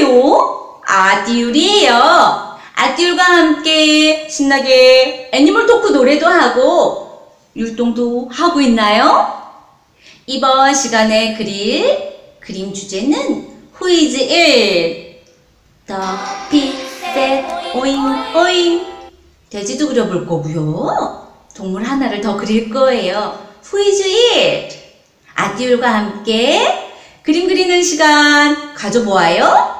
누구예요? 아띠울이에요. 아띠울과 함께 신나게 애니멀 토크 노래도 하고 율동도 하고 있나요? 이번 시간에 그릴 그림 주제는? The pig said 오잉 오잉 돼지도 그려볼 거고요. 동물 하나를 더 그릴 거예요. Is it? 아띠울과 함께 그림 그리는 시간 가져보아요.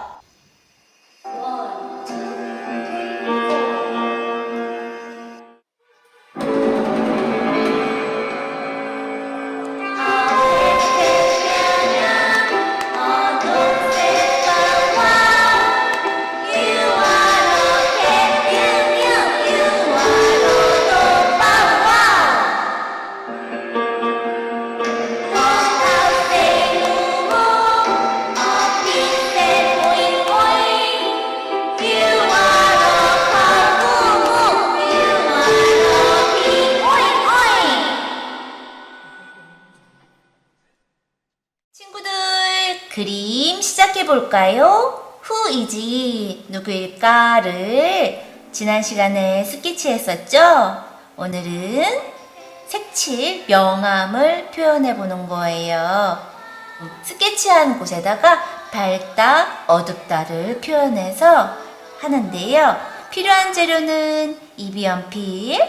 볼까요? Who is 누구일까를 지난 시간에 스케치했었죠? 오늘은 색칠 명암을 표현해 보는 거예요. 스케치한 곳에다가 밝다, 어둡다를 표현해서 하는데요. 필요한 재료는 이비연필,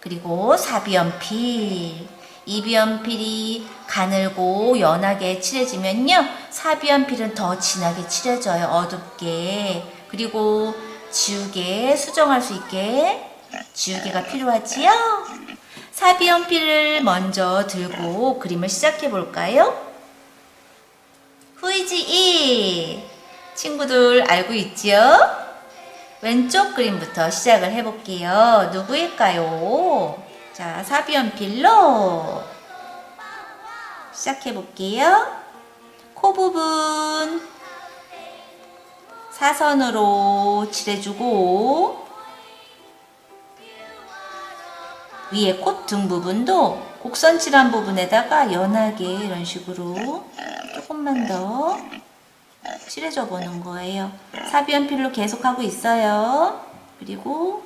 그리고 사비연필. 이비연필이 가늘고 연하게 칠해지면요. 사비연필은 더 진하게 칠해져요. 어둡게. 그리고 지우개 수정할 수 있게 지우개가 필요하지요. 사비연필을 먼저 들고 그림을 시작해 볼까요? 후이지 이 친구들 알고 있지요? 왼쪽 그림부터 시작을 해볼게요. 누구일까요? 자, 사비연필로 시작해 볼게요. 코 부분 사선으로 칠해주고 위에 콧등 부분도 곡선 칠한 부분에다가 연하게 이런 식으로 조금만 더 칠해줘 보는 거예요. 사비연필로 계속 하고 있어요. 그리고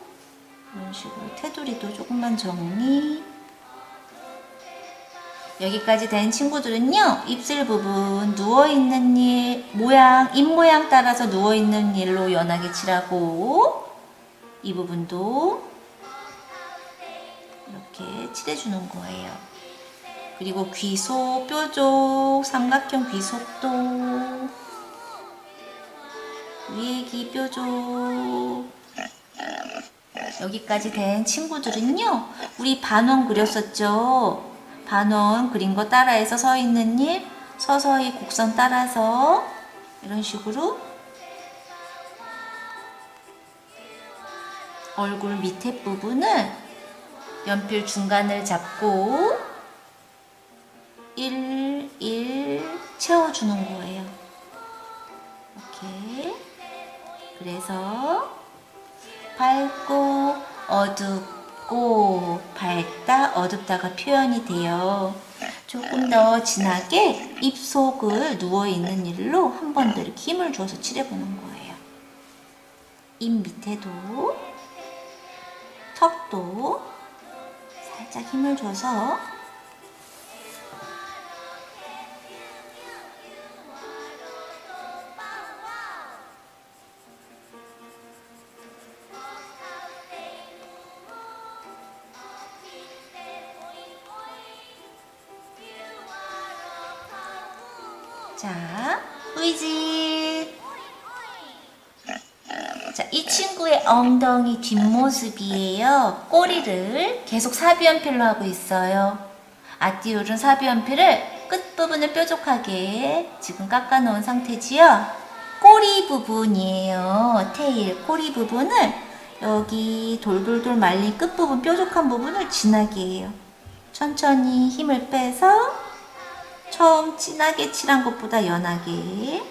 이런 식으로 테두리도 조금만 정리. 여기까지 된 친구들은요, 입술 부분 누워있는 일, 모양, 입 모양 따라서 누워있는 일로 연하게 칠하고, 이 부분도 이렇게 칠해주는 거예요. 그리고 귀속, 뾰족, 삼각형 귀속도, 위에 귀 뾰족, 여기까지 된 친구들은요, 우리 반원 그렸었죠? 반원 그린 거 따라해서 서 있는 일, 서서히 곡선 따라서 이런 식으로 얼굴 밑에 부분을 연필 중간을 잡고 1, 1 채워주는 거예요. 이렇게. 그래서 밝고 어둡고 밝다 어둡다가 표현이 돼요. 조금 더 진하게 입속을 누워있는 일로 한 번 더 이렇게 힘을 줘서 칠해보는 거예요. 입 밑에도 턱도 살짝 힘을 줘서 자, 의지. 자, 이 친구의 엉덩이 뒷모습이에요. 꼬리를 계속 사비연필로 하고 있어요. 아띠울은 사비연필을 끝부분을 뾰족하게 지금 깎아놓은 상태지요. 꼬리 부분이에요. 테일, 꼬리 부분을 여기 돌돌돌 말린 끝부분 뾰족한 부분을 진하게 해요. 천천히 힘을 빼서 처음 진하게 칠한 것보다 연하게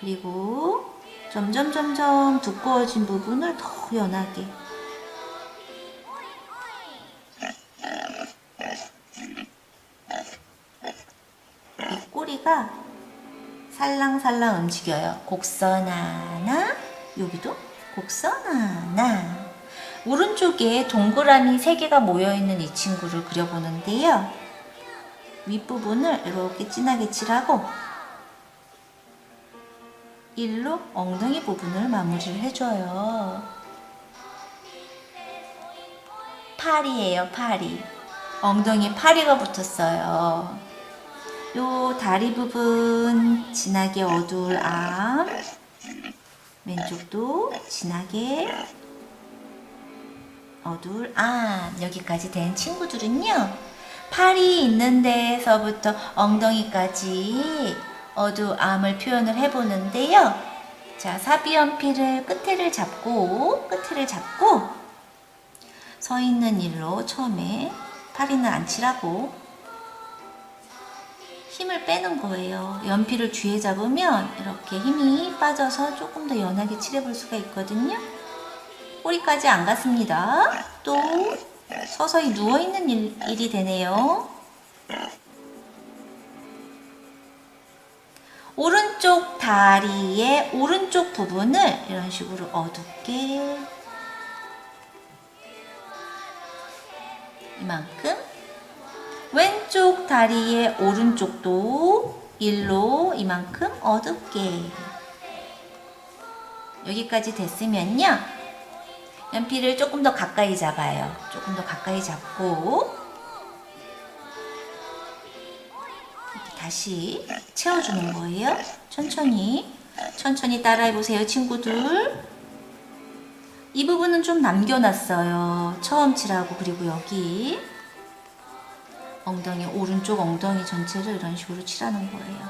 그리고 점점 점점 두꺼워진 부분을 더 연하게 이 꼬리가 살랑살랑 움직여요. 곡선 하나, 여기도 곡선 하나. 오른쪽에 동그라미 세 개가 모여 있는 이 친구를 그려보는데요. 윗부분을 이렇게 진하게 칠하고 일로 엉덩이 부분을 마무리를 해줘요. 팔이에요, 팔이. 엉덩이에 파리가 붙었어요. 요 다리 부분 진하게 어두울 암, 왼쪽도 진하게 어두울 암. 여기까지 된 친구들은요, 팔이 있는 데에서부터 엉덩이까지 어두 암을 표현을 해보는데요. 자, 사비연필을 끝에를 잡고, 끝에를 잡고, 서 있는 일로 처음에 팔이는 안 칠하고 힘을 빼는 거예요. 연필을 뒤에 잡으면 이렇게 힘이 빠져서 조금 더 연하게 칠해볼 수가 있거든요. 꼬리까지 안 갔습니다. 또 서서히 누워있는 일, 일이 되네요. 오른쪽 다리의 오른쪽 부분을 이런 식으로 어둡게 이만큼 왼쪽 다리의 오른쪽도 일로 이만큼 어둡게 여기까지 됐으면요 연필을 조금 더 가까이 잡아요. 조금 더 가까이 잡고. 다시 채워주는 거예요. 천천히. 천천히 따라해 보세요 친구들. 이 부분은 좀 남겨놨어요. 처음 칠하고 그리고 여기. 엉덩이 오른쪽 엉덩이 전체를 이런 식으로 칠하는 거예요.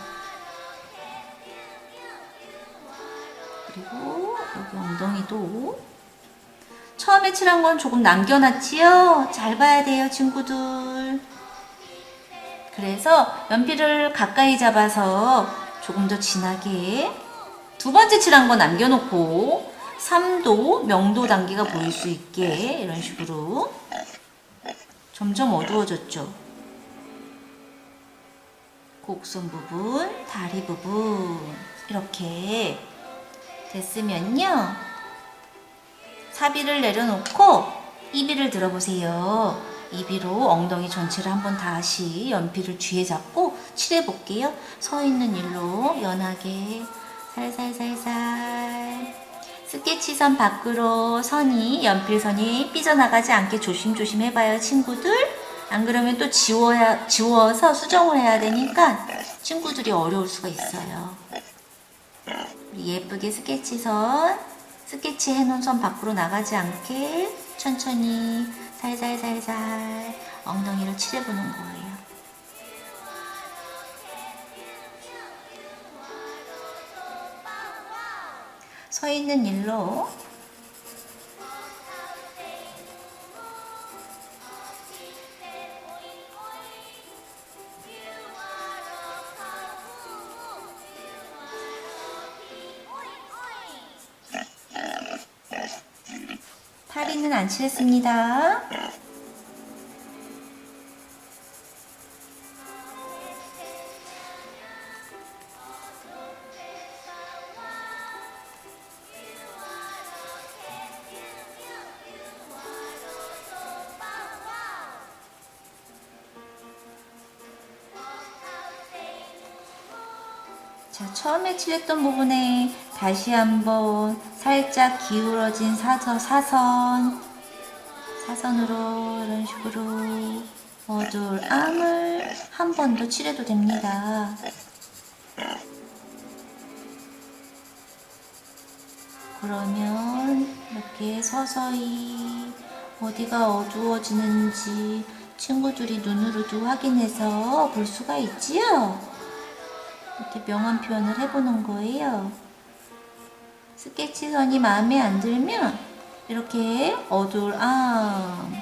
그리고 여기 엉덩이도 처음에 칠한 건 조금 남겨놨지요? 잘 봐야 돼요, 친구들. 그래서 연필을 가까이 잡아서 조금 더 진하게 두 번째 칠한 거 남겨놓고 3도 명도 단계가 보일 수 있게 이런 식으로 점점 어두워졌죠. 곡선 부분, 다리 부분 이렇게 됐으면요. 사비를 내려놓고 이비를 들어보세요. 이비로 엉덩이 전체를 한번 다시 연필을 뒤에 잡고 칠해볼게요. 서 있는 일로 연하게. 살살살살. 스케치선 밖으로 선이 연필선이 삐져나가지 않게 조심조심 해봐요 친구들. 안 그러면 또 지워야, 지워서 수정을 해야 되니까 친구들이 어려울 수가 있어요. 예쁘게 스케치선 스케치 해놓은 선 밖으로 나가지 않게 천천히 살살살살 엉덩이를 칠해보는 거예요. 서 있는 일로 다리는 안 칠했습니다. 자, 처음에 칠했던 부분에 다시 한번 살짝 기울어진 사선, 사선, 사선으로 이런 식으로 어둘 암을 한 번 더 칠해도 됩니다. 그러면 이렇게 서서히 어디가 어두워지는지 친구들이 눈으로도 확인해서 볼 수가 있지요? 이렇게 명암 표현을 해보는 거예요. 스케치선이 마음에 안 들면 이렇게 암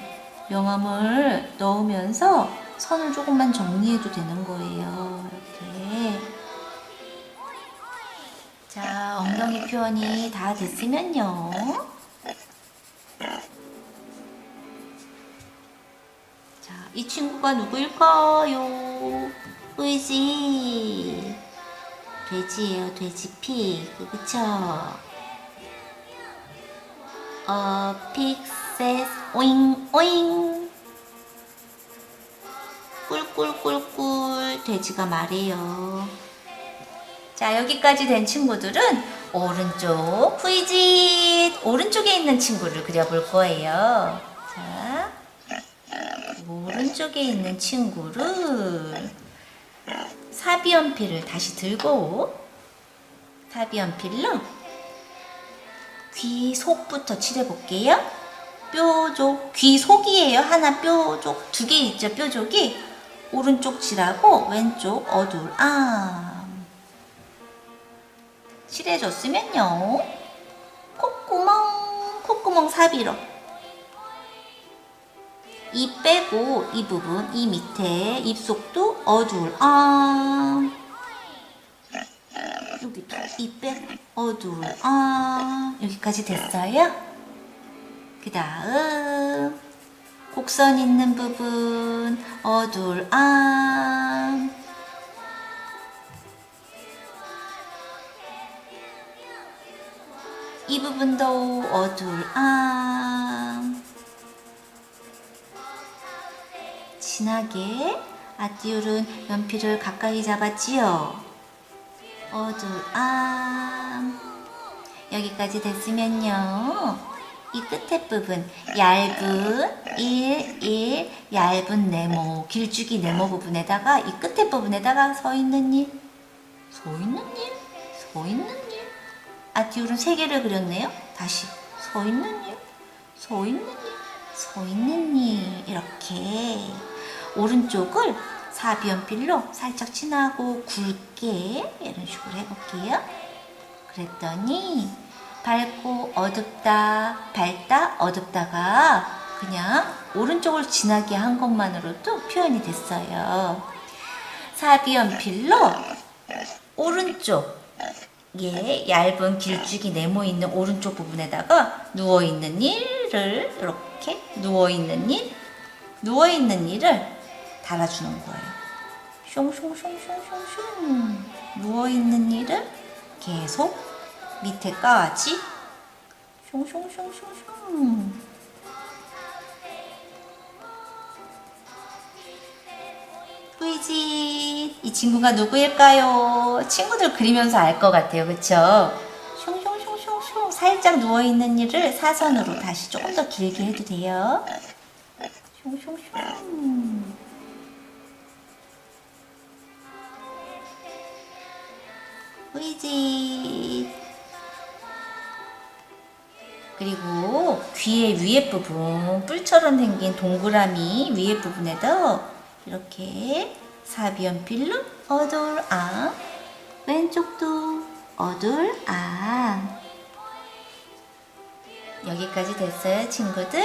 명암을 넣으면서 선을 조금만 정리해도 되는 거예요. 이렇게. 자, 엉덩이 표현이 다 됐으면요. 자, 이 친구가 누구일까요? 의지. 돼지예요, 돼지 피. 그쵸? 어, 픽셋 오잉 오잉. 꿀꿀꿀꿀 돼지가 말해요. 자, 여기까지 된 친구들은 오른쪽 후이짓 오른쪽에 있는 친구를 그려볼 거예요. 자, 오른쪽에 있는 친구를 사비연필을 다시 들고 사비연필로 귀 속부터 칠해볼게요. 뾰족 귀 속이에요. 하나 뾰족 두 개 있죠. 뾰족이 오른쪽 칠하고 왼쪽 어둘 암 칠해줬으면요. 콧구멍 콧구멍 사비로 입 빼고 이 부분 이 밑에 입속도 어둘 암. 여기도 입 빼고 어둘 암. 여기까지 됐어요? 그 다음 곡선 있는 부분 어둘 암. 이 부분도 어둘 암 진하게 아띠울은 연필을 가까이 잡았지요. 어둘 암 여기까지 됐으면요. 이 끝에 부분 얇은 1, 1 얇은 네모 길쭉이 네모 부분에다가 이 끝에 부분에다가 서 있는 일, 서 있는 일, 서 있는 일. 아띠울은 세 개를 그렸네요. 다시 서 있는 일, 서 있는 일, 서 있는 일 이렇게 오른쪽을 사비연필로 살짝 진하고 굵게 이런 식으로 해볼게요. 그랬더니 밝고 어둡다, 밝다, 어둡다가 그냥 오른쪽을 진하게 한 것만으로도 표현이 됐어요. 사비연필로 오른쪽 예, 얇은 길쭉이 네모 있는 오른쪽 부분에다가 누워 있는 일을 이렇게 누워 있는 일, 누워 있는 일을 달아주는 거예요. 숑숑숑숑숑숑 누워 있는 일을 계속 밑에까지 숑숑숑숑숑 뿌이지 이 친구가 누구일까요? 친구들 그리면서 알 것 같아요, 그쵸? 숑숑숑숑숑 살짝 누워 있는 일을 사선으로 다시 조금 더 길게 해도 돼요. 숑숑숑 뿌이지. 그리고 귀의 위에 부분 뿔처럼 생긴 동그라미 위에 부분에도 이렇게 사비연필로 어둘 아 왼쪽도 어둘 아 여기까지 됐어요 친구들.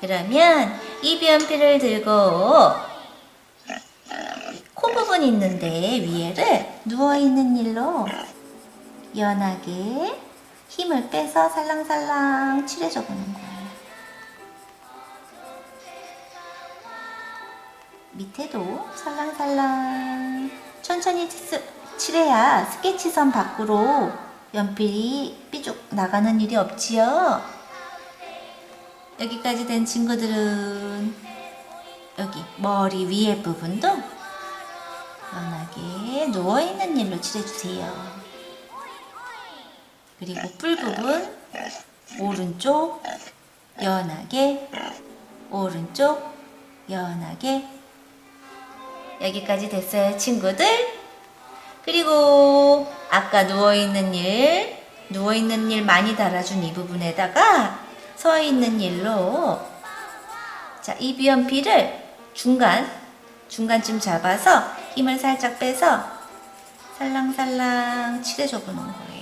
그러면 이비연필을 들고 코 부분 있는데 위에를 누워있는 일로 연하게 힘을 빼서 살랑살랑 칠해줘 보는 거예요. 밑에도 살랑살랑 천천히 치- 칠해야 스케치선 밖으로 연필이 삐죽 나가는 일이 없지요. 여기까지 된 친구들은 여기 머리 위에 부분도 연하게 누워있는 일로 칠해주세요. 그리고 뿔 부분 오른쪽 연하게 오른쪽 연하게 여기까지 됐어요 친구들 그리고 아까 누워있는 일 누워있는 일 많이 달아준 이 부분에다가 서있는 일로 자, 이 비연필을 중간 중간쯤 잡아서 힘을 살짝 빼서 살랑살랑 칠해줘 보는 거예요.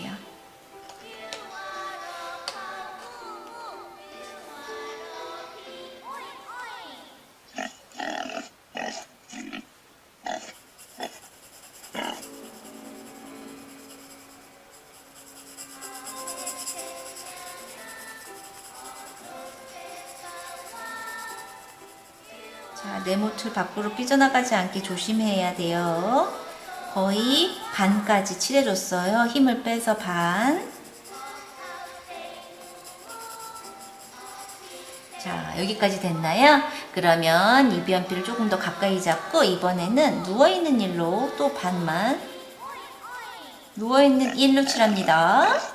자, 네모틀 밖으로 삐져나가지 않게 조심해야 돼요. 거의 반까지 칠해줬어요. 힘을 빼서 반. 자, 여기까지 됐나요? 그러면 이비연필을 조금 더 가까이 잡고 이번에는 누워있는 일로 또 반만 누워있는 일로 칠합니다.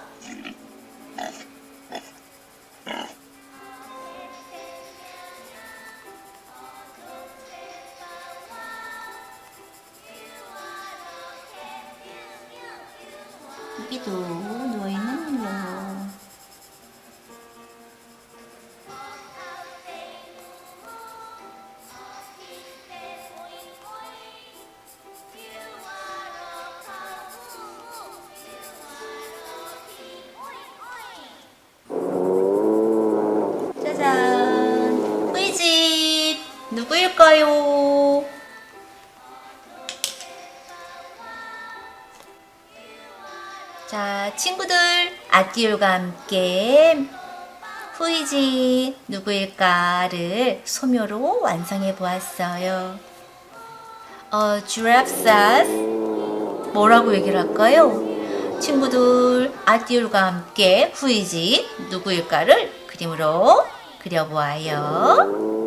여기도 누워있는 일로 짜잔 후이집 누구일까요? 친구들 아띠올과 함께 후이지 누구일까를 소묘로 완성해 보았어요. 어, 주랍사스 뭐라고 얘기를 할까요? 친구들 아띠올과 함께 후이지 누구일까를 그림으로 그려보아요.